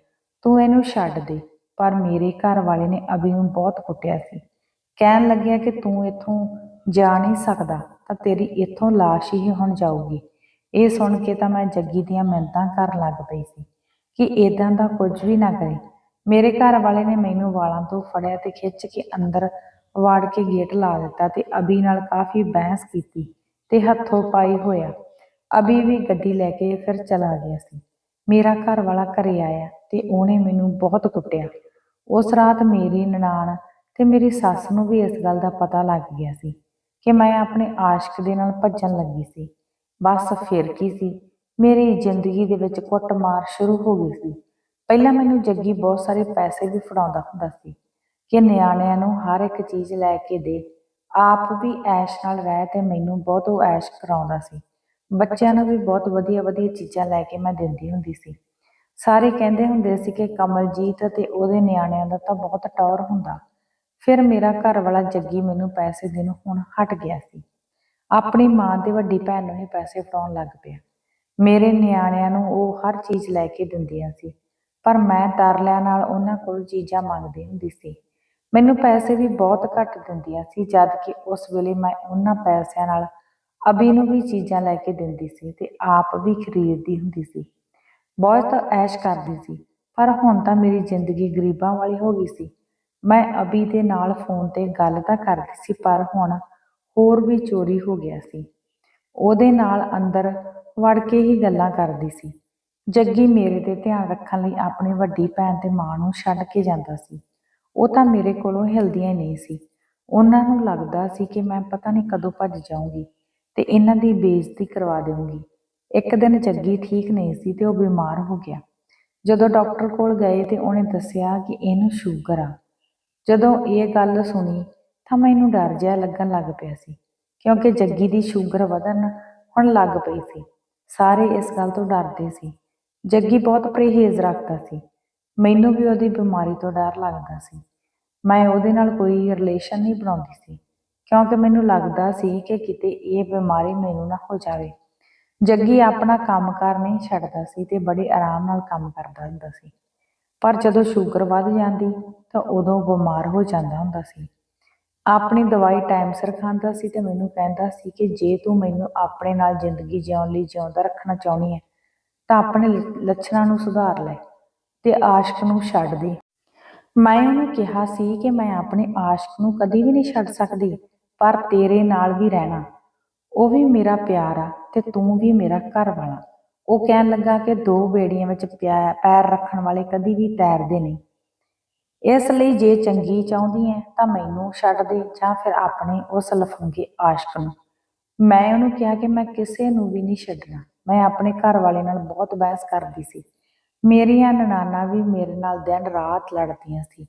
ਤੂੰ ਇਹਨੂੰ ਛੱਡ ਦੇ, ਪਰ ਮੇਰੇ ਘਰ ਵਾਲੇ ਨੇ ਅਭੀ ਨੂੰ ਬਹੁਤ ਕੁੱਟਿਆ ਸੀ। ਕਹਿਣ ਲੱਗਿਆ ਕਿ ਤੂੰ ਇੱਥੋਂ ਜਾ ਨਹੀਂ ਸਕਦਾ, ਤਾਂ ਤੇਰੀ ਇੱਥੋਂ ਲਾਸ਼ ਹੀ ਹੁਣ ਜਾਊਗੀ। ਇਹ ਸੁਣ ਕੇ ਤਾਂ ਮੈਂ ਜੱਗੀ ਦੀਆਂ ਮਿੰਨਤਾਂ ਕਰਨ ਲੱਗ ਪਈ ਸੀ ਕਿ ਇਦਾਂ ਦਾ ਕੁਝ ਵੀ ਨਾ ਕਰੇ। ਮੇਰੇ ਘਰ ਵਾਲੇ ਨੇ ਮੈਨੂੰ ਵਾਲਾਂ ਤੋਂ ਫੜਿਆ ਤੇ ਖਿੱਚ ਕੇ ਅੰਦਰ ਵਾੜ ਕੇ ਗੇਟ ਲਾ ਦਿੱਤਾ ਤੇ ਅਭੀ ਨਾਲ ਕਾਫੀ ਬਹਿਸ ਕੀਤੀ ਤੇ ਹੱਥੋਂ ਪਾਈ ਹੋਇਆ। ਅਭੀ ਵੀ ਗੱਡੀ ਲੈ ਕੇ ਫਿਰ ਚਲਾ ਗਿਆ ਸੀ। ਮੇਰਾ ਘਰ ਵਾਲਾ ਘਰੇ ਆਇਆ ਤੇ ਉਹਨੇ ਮੈਨੂੰ ਬਹੁਤ ਕੁੱਟਿਆ। ਉਸ ਰਾਤ ਮੇਰੀ ਨਨਾਣ ਤੇ ਮੇਰੀ ਸੱਸ ਨੂੰ ਵੀ ਇਸ ਗੱਲ ਦਾ ਪਤਾ ਲੱਗ ਗਿਆ ਸੀ ਕਿ ਮੈਂ ਆਪਣੇ ਆਸ਼ਕ ਦੇ ਨਾਲ ਭੱਜਣ ਲੱਗੀ ਸੀ। ਬਸ ਫਿਰ ਕੀ ਸੀ? ਮੇਰੀ ਜ਼ਿੰਦਗੀ ਦੇ ਵਿੱਚ ਕੁੱਟਮਾਰ ਸ਼ੁਰੂ ਹੋ ਗਈ ਸੀ। ਪਹਿਲਾਂ ਮੈਨੂੰ ਜੱਗੀ ਬਹੁਤ ਸਾਰੇ ਪੈਸੇ ਵੀ ਫੜਾਉਂਦਾ ਹੁੰਦਾ ਸੀ ਕਿ ਨਿਆਣਿਆਂ ਨੂੰ ਹਰ ਇੱਕ ਚੀਜ਼ ਲੈ ਕੇ ਦੇ। ਆਪ ਵੀ ਐਸ਼ ਨਾਲ ਰਹਿ ਤੇ ਮੈਨੂੰ ਬਹੁਤ ਉਹ ਐਸ਼ ਕਰਾਉਂਦਾ ਸੀ। ਬੱਚਿਆਂ ਨੂੰ ਵੀ ਬਹੁਤ ਵਧੀਆ ਵਧੀਆ ਚੀਜ਼ਾਂ ਲੈ ਕੇ ਮੈਂ ਦਿੰਦੀ ਹੁੰਦੀ ਸੀ। ਸਾਰੇ ਕਹਿੰਦੇ ਹੁੰਦੇ ਸੀ ਕਿ ਕਮਲਜੀਤ ਤੇ ਉਹਦੇ ਨਿਆਣਿਆਂ ਦਾ ਤਾਂ ਬਹੁਤ ਟੌਰ ਹੁੰਦਾ। ਫਿਰ ਮੇਰਾ ਘਰ ਵਾਲਾ ਜੱਗੀ ਮੈਨੂੰ ਪੈਸੇ ਦੇਣੋਂ ਹੁਣ ਹਟ ਗਿਆ ਸੀ। ਆਪਣੀ ਮਾਂ ਤੇ ਵੱਡੀ ਭੈਣ ਨੂੰ ਹੀ ਪੈਸੇ ਫੜਾਉਣ ਲੱਗ ਪਿਆ। ਮੇਰੇ ਨਿਆਣਿਆਂ ਨੂੰ ਉਹ ਹਰ ਚੀਜ਼ ਲੈ ਕੇ ਦਿੰਦੀਆਂ ਸੀ। ਪਰ ਮੈਂ ਤਰਲਿਆਂ ਨਾਲ ਉਹਨਾਂ ਕੋਲ ਚੀਜ਼ਾਂ ਮੰਗਦੀ ਹੁੰਦੀ ਸੀ। ਮੈਨੂੰ ਪੈਸੇ ਵੀ ਬਹੁਤ ਘੱਟ ਦਿੰਦੀਆਂ ਸੀ, ਜਦ ਕਿ ਉਸ ਵੇਲੇ ਮੈਂ ਉਹਨਾਂ ਪੈਸਿਆਂ ਨਾਲ ਅਭੀ ਨੂੰ ਵੀ ਚੀਜ਼ਾਂ ਲੈ ਕੇ ਦਿੰਦੀ ਸੀ ਤੇ ਆਪ ਵੀ ਖਰੀਦਦੀ ਹੁੰਦੀ ਸੀ। ਬਹੁਤ ਐਸ਼ ਕਰਦੀ ਸੀ, ਪਰ ਹੁਣ ਤਾਂ ਮੇਰੀ ਜ਼ਿੰਦਗੀ ਗਰੀਬਾਂ ਵਾਲੀ ਹੋ ਗਈ ਸੀ। ਮੈਂ ਅਭੀ ਦੇ ਨਾਲ ਫੋਨ ਤੇ ਗੱਲ ਤਾਂ ਕਰਦੀ ਸੀ, ਪਰ ਹੁਣ ਹੋਰ ਵੀ ਚੋਰੀ ਹੋ ਗਿਆ ਸੀ। ਉਹਦੇ ਨਾਲ ਅੰਦਰ ਵੜ ਕੇ ਹੀ ਗੱਲਾਂ ਕਰਦੀ ਸੀ। ਜੱਗੀ ਮੇਰੇ ਤੇ ਧਿਆਨ ਰੱਖਣ ਲਈ ਆਪਣੀ ਵੱਡੀ ਭੈਣ ਤੇ ਮਾਂ ਨੂੰ ਛੱਡ ਕੇ ਜਾਂਦਾ ਸੀ। ਉਹ ਤਾਂ ਮੇਰੇ ਕੋਲੋਂ ਹਿਲਦੀਆਂ ਹੀ ਨਹੀਂ ਸੀ। ਉਹਨਾਂ ਨੂੰ ਲੱਗਦਾ ਸੀ ਕਿ ਮੈਂ ਪਤਾ ਨਹੀਂ ਕਦੋਂ ਭੱਜ ਜਾਊਂਗੀ ਤੇ ਇਹਨਾਂ ਦੀ ਬੇਇੱਜ਼ਤੀ ਕਰਵਾ ਦੇਵਾਂਗੀ ਇੱਕ ਦਿਨ ਜੱਗੀ ਠੀਕ ਨਹੀਂ ਸੀ ਤੇ ਉਹ ਬਿਮਾਰ ਹੋ ਗਿਆ। ਜਦੋਂ ਡਾਕਟਰ ਕੋਲ ਗਏ ਤੇ ਉਹਨੇ ਦੱਸਿਆ ਕਿ ਇਹਨੂੰ ਸ਼ੂਗਰ ਆ। ਜਦੋਂ ਇਹ ਗੱਲ ਸੁਣੀ ਤਾਂ ਮੈਨੂੰ ਡਰ ਜਿਹਾ ਲੱਗਣ ਲੱਗ ਪਿਆ ਸੀ, ਕਿਉਂਕਿ ਜੱਗੀ ਦੀ ਸ਼ੂਗਰ ਵਧਣ ਹੁਣ ਲੱਗ ਪਈ ਸੀ। ਸਾਰੇ ਇਸ ਗੱਲ ਤੋਂ ਡਰਦੇ ਸੀ। ਜੱਗੀ ਬਹੁਤ ਪਰਹੇਜ਼ ਰੱਖਦਾ ਸੀ। ਮੈਨੂੰ ਵੀ ਉਹਦੀ ਬਿਮਾਰੀ ਤੋਂ ਡਰ ਲੱਗਦਾ ਸੀ। ਮੈਂ ਉਹਦੇ ਨਾਲ ਕੋਈ ਰਿਲੇਸ਼ਨ ਨਹੀਂ ਬਣਾਉਂਦੀ ਸੀ, ਕਿਉਂਕਿ ਮੈਨੂੰ ਲੱਗਦਾ ਸੀ ਕਿ ਕਿਤੇ ਇਹ ਬਿਮਾਰੀ ਮੈਨੂੰ ਨਾ ਹੋ ਜਾਵੇ। ਜੱਗੀ ਆਪਣਾ ਕੰਮਕਾਰ ਨਹੀਂ ਛੱਡਦਾ ਸੀ ਤੇ ਬੜੇ ਆਰਾਮ ਨਾਲ ਕੰਮ ਕਰਦਾ ਹੁੰਦਾ ਸੀ। ਪਰ ਜਦੋਂ ਸ਼ੂਗਰ ਵੱਧ ਜਾਂਦੀ, ਤਾਂ ਉਦੋਂ ਬਿਮਾਰ ਹੋ ਜਾਂਦਾ ਹੁੰਦਾ ਸੀ। ਆਪਣੀ ਦਵਾਈ ਟਾਈਮ ਸਿਰ ਖਾਂਦਾ ਸੀ ਤੇ ਮੈਨੂੰ ਕਹਿੰਦਾ ਸੀ ਕਿ ਜੇ ਤੂੰ ਮੈਨੂੰ ਆਪਣੇ ਨਾਲ ਜ਼ਿੰਦਗੀ ਜਿਉਣ ਲਈ ਜਿਉਂਦਾ ਰੱਖਣਾ ਚਾਹੁੰਦੀ ਹੈ ਤਾਂ ਆਪਣੇ ਲ- ਲੱਛਣਾਂ ਨੂੰ ਸੁਧਾਰ ਲੈ ਤੇ ਆਸ਼ਕ ਨੂੰ ਛੱਡ ਦੇ। ਮੈਂ ਉਹਨੂੰ ਕਿਹਾ ਸੀ ਕਿ ਮੈਂ ਆਪਣੇ ਆਸ਼ਕ ਨੂੰ ਕਦੀ ਵੀ ਨਹੀਂ ਛੱਡ ਸਕਦੀ, ਪਰ ਤੇਰੇ ਨਾਲ ਵੀ ਰਹਿਣਾ। ਉਹ ਵੀ ਮੇਰਾ ਪਿਆਰ ਆ ਤੇ ਤੂੰ ਵੀ ਮੇਰਾ ਘਰ ਵਾਲਾ। ਉਹ ਕਹਿਣ ਲੱਗਾ ਕਿ ਦੋ ਬੇੜੀਆਂ ਵਿੱਚ ਪਿਆ- ਪੈਰ ਰੱਖਣ ਵਾਲੇ ਕਦੀ ਵੀ ਤੈਰਦੇ ਨਹੀਂ। ਇਸ ਲਈ ਜੇ ਚੰਗੀ ਚਾਹੁੰਦੀ ਹੈ ਤਾਂ ਮੈਨੂੰ ਛੱਡ ਦੇ ਜਾਂ ਫਿਰ ਆਪਣੇ ਉਸ ਲਫੰਗੇ ਆਸ਼ਕ ਨੂੰ। ਮੈਂ ਉਹਨੂੰ ਕਿਹਾ ਕਿ ਮੈਂ ਕਿਸੇ ਨੂੰ ਵੀ ਨਹੀਂ ਛੱਡਣਾ। ਮੈਂ ਆਪਣੇ ਘਰ ਵਾਲੇ ਨਾਲ ਬਹੁਤ ਬਹਿਸ ਕਰਦੀ ਸੀ। ਮੇਰੀਆਂ ਨਨਾਣਾ ਵੀ ਮੇਰੇ ਨਾਲ ਦਿਨ ਰਾਤ ਲੜਦੀਆਂ ਸੀ।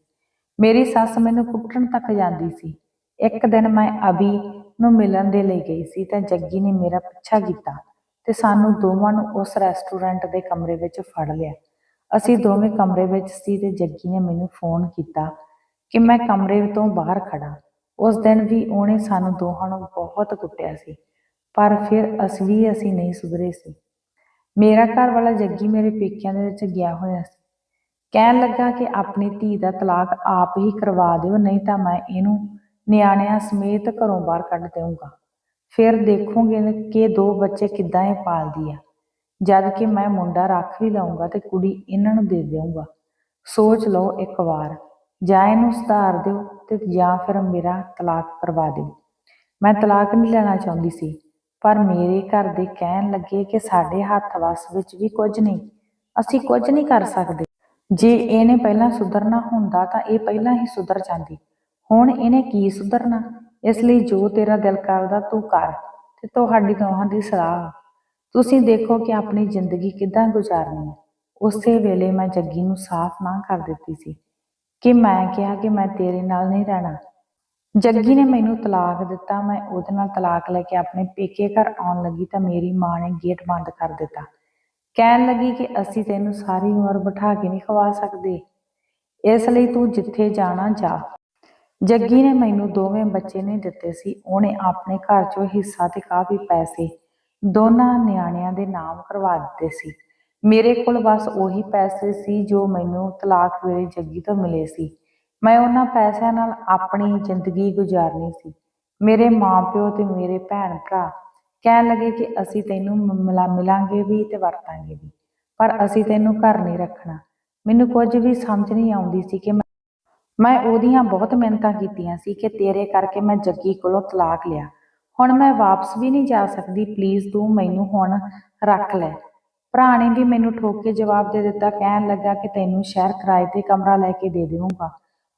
ਮੇਰੀ ਸੱਸ ਮੈਨੂੰ ਕੁੱਟਣ ਤੱਕ ਜਾਂਦੀ ਸੀ। ਇੱਕ ਦਿਨ ਮੈਂ ਅਭੀ ਨੂੰ ਮਿਲਣ ਦੇ ਲਈ ਗਈ ਸੀ ਤਾਂ ਜੱਗੀ ਨੇ ਮੇਰਾ ਪਿੱਛਾ ਕੀਤਾ ਤੇ ਸਾਨੂੰ ਦੋਵਾਂ ਨੂੰ ਉਸ ਰੈਸਟੋਰੈਂਟ ਦੇ ਕਮਰੇ ਵਿੱਚ ਫੜ ਲਿਆ। ਅਸੀਂ ਦੋਵੇਂ ਕਮਰੇ ਵਿੱਚ ਸੀ ਤੇ ਜੱਗੀ ਨੇ ਮੈਨੂੰ ਫੋਨ ਕੀਤਾ ਕਿ ਮੈਂ ਕਮਰੇ ਤੋਂ ਬਾਹਰ ਖੜਾ ਉਸ ਦਿਨ ਵੀ ਉਹਨੇ ਸਾਨੂੰ ਦੋਹਾਂ ਨੂੰ ਬਹੁਤ ਕੁੱਟਿਆ ਸੀ। ਪਰ ਫਿਰ ਅਸੀਂ ਵੀ ਅਸੀਂ ਨਹੀਂ ਸੁਧਰੇ ਸੀ। ਮੇਰਾ ਘਰ ਵਾਲਾ ਜੱਗੀ ਮੇਰੇ ਪੇਕਿਆਂ ਦੇ ਵਿੱਚ ਗਿਆ ਹੋਇਆ ਸੀ। ਕਹਿਣ ਲੱਗਾ ਕਿ ਆਪਣੀ ਧੀ ਦਾ ਤਲਾਕ ਆਪ ਹੀ ਕਰਵਾ ਦਿਓ, ਨਹੀਂ ਤਾਂ ਮੈਂ ਇਹਨੂੰ ਨਿਆਣਿਆਂ ਸਮੇਤ ਘਰੋਂ ਬਾਹਰ ਕੱਢ ਦੇਵਾਂਗਾ ਫਿਰ ਦੇਖੋਗੇ ਕਿ ਦੋ ਬੱਚੇ ਕਿੱਦਾਂ ਇਹ ਪਾਲਦੀ ਆ। ਜਦ ਕਿ ਮੈਂ ਮੁੰਡਾ ਰੱਖ ਵੀ ਲਵਾਂਗਾ ਤੇ ਕੁੜੀ ਇਹਨਾਂ ਨੂੰ ਦੇ ਦੇਵਾਂਗਾ ਸੋਚ ਲਓ ਇੱਕ ਵਾਰ, ਜਾਂ ਇਹਨੂੰ ਸੁਧਾਰ ਦਿਓ ਤੇ ਜਾਂ ਫਿਰ ਮੇਰਾ ਤਲਾਕ ਕਰਵਾ ਦਿਓ। ਮੈਂ ਤਲਾਕ ਨਹੀਂ ਲੈਣਾ ਚਾਹੁੰਦੀ ਸੀ। ਪਰ ਮੇਰੇ ਘਰ ਦੇ ਕਹਿਣ ਲੱਗੇ ਕਿ ਸਾਡੇ ਹੱਥ ਵੱਸ ਵਿੱਚ ਵੀ ਕੁਝ ਨਹੀਂ। ਅਸੀਂ ਕੁਝ ਨਹੀਂ ਕਰ ਸਕਦੇ। ਜੇ ਇਹਨੇ ਪਹਿਲਾਂ ਸੁਧਰਨਾ ਹੁੰਦਾ ਤਾਂ ਇਹ ਪਹਿਲਾਂ ਹੀ ਸੁਧਰ ਜਾਂਦੀ। ਹੁਣ ਇਹਨੇ ਕੀ ਸੁਧਰਨਾ? ਇਸ ਲਈ ਜੋ ਤੇਰਾ ਦਿਲ ਕਰਦਾ ਤੂੰ ਕਰ ਤੇ ਤੁਹਾਡੀ ਦੋਹਾਂ ਦੀ ਸਲਾਹ। ਤੁਸੀਂ ਦੇਖੋ ਕਿ ਆਪਣੀ ਜ਼ਿੰਦਗੀ ਕਿੱਦਾਂ ਗੁਜ਼ਾਰਨੀ ਹੈ। ਉਸੇ ਵੇਲੇ ਮੈਂ ਜੱਗੀ ਨੂੰ ਸਾਫ਼ ਨਾ ਕਰ ਦਿੱਤੀ ਸੀ ਕਿ ਮੈਂ ਕਿਹਾ ਕਿ ਮੈਂ ਤੇਰੇ ਨਾਲ ਨਹੀਂ ਰਹਿਣਾ। ਜੱਗੀ ਨੇ ਮੈਨੂੰ ਤਲਾਕ ਦਿੱਤਾ, ਮੈਂ ਉਹਦੇ ਨਾਲ ਤਲਾਕ ਲੈ ਕੇ ਆਪਣੇ ਪੇਕੇ ਘਰ ਆਉਣ ਲੱਗੀ ਤਾਂ ਮੇਰੀ ਮਾਂ ਨੇ ਗੇਟ ਬੰਦ ਕਰ ਦਿੱਤਾ। ਕਹਿਣ ਲੱਗੀ ਕਿ ਅਸੀਂ ਤੈਨੂੰ ਸਾਰੀ ਉਮਰ ਬਿਠਾ ਕੇ ਨਹੀਂ ਖਵਾ ਸਕਦੇ। ਇਸ ਲਈ ਤੂੰ ਜਿੱਥੇ ਜਾਣਾ ਜਾ। ਜੱਗੀ ਨੇ ਮੈਨੂੰ ਦੋਵੇਂ ਬੱਚੇ ਨਹੀਂ ਦਿੱਤੇ ਸੀ, ਉਹਨੇ ਆਪਣੇ ਘਰ ਚੋਂ ਹਿੱਸਾ ਤੇ ਕਾਫੀ ਪੈਸੇ ਦੋਨਾਂ ਨਿਆਣਿਆਂ ਦੇ ਨਾਮ ਕਰਵਾ ਦਿੱਤੇ ਸੀ। ਮੇਰੇ ਕੋਲ ਬਸ ਉਹੀ ਪੈਸੇ ਸੀ ਜੋ ਮੈਨੂੰ ਤਲਾਕ ਵੇਲੇ ਜੱਗੀ ਤੋਂ ਮਿਲੇ ਸੀ। ਮੈਂ ਉਹਨਾਂ ਪੈਸਿਆਂ ਨਾਲ ਆਪਣੀ ਜ਼ਿੰਦਗੀ ਗੁਜ਼ਾਰਨੀ ਸੀ। ਮੇਰੇ ਮਾਪਿਓ ਤੇ ਮੇਰੇ ਭੈਣ ਭਰਾ ਕਹਿਣ ਲੱਗੇ ਕਿ ਅਸੀਂ ਤੈਨੂੰ ਮਿਲਾ, ਮਿਲਾਂਗੇ ਵੀ ਤੇ ਵਰਤਾਂਗੇ ਵੀ, ਪਰ ਅਸੀਂ ਤੈਨੂੰ ਘਰ ਨਹੀਂ ਰੱਖਣਾ। ਮੈਨੂੰ ਕੁਝ ਵੀ ਸਮਝ ਨਹੀਂ ਆਉਂਦੀ ਸੀ ਕਿ ਮੈਂ ਮੈਂ ਉਹਦੀਆਂ ਬਹੁਤ ਮਿਹਨਤਾਂ ਕੀਤੀਆਂ ਸੀ ਕਿ ਤੇਰੇ ਕਰਕੇ ਮੈਂ ਜੱਗੀ ਕੋਲੋਂ ਤਲਾਕ ਲਿਆ। ਹੁਣ ਮੈਂ ਵਾਪਸ ਵੀ ਨਹੀਂ ਜਾ ਸਕਦੀ ਪਲੀਜ਼ ਤੂੰ ਮੈਨੂੰ ਹੁਣ ਰੱਖ ਲੈ। ਭਰਾ ਨੇ ਵੀ ਮੈਨੂੰ ਠੋਕ ਕੇ ਜਵਾਬ ਦੇ ਦਿੱਤਾ, ਕਹਿਣ ਲੱਗਾ ਕਿ ਤੈਨੂੰ ਸ਼ਹਿਰ ਕਿਰਾਏ ਤੇ ਕਮਰਾ ਲੈ ਕੇ ਦੇ ਦੇਵਾਂਗਾ।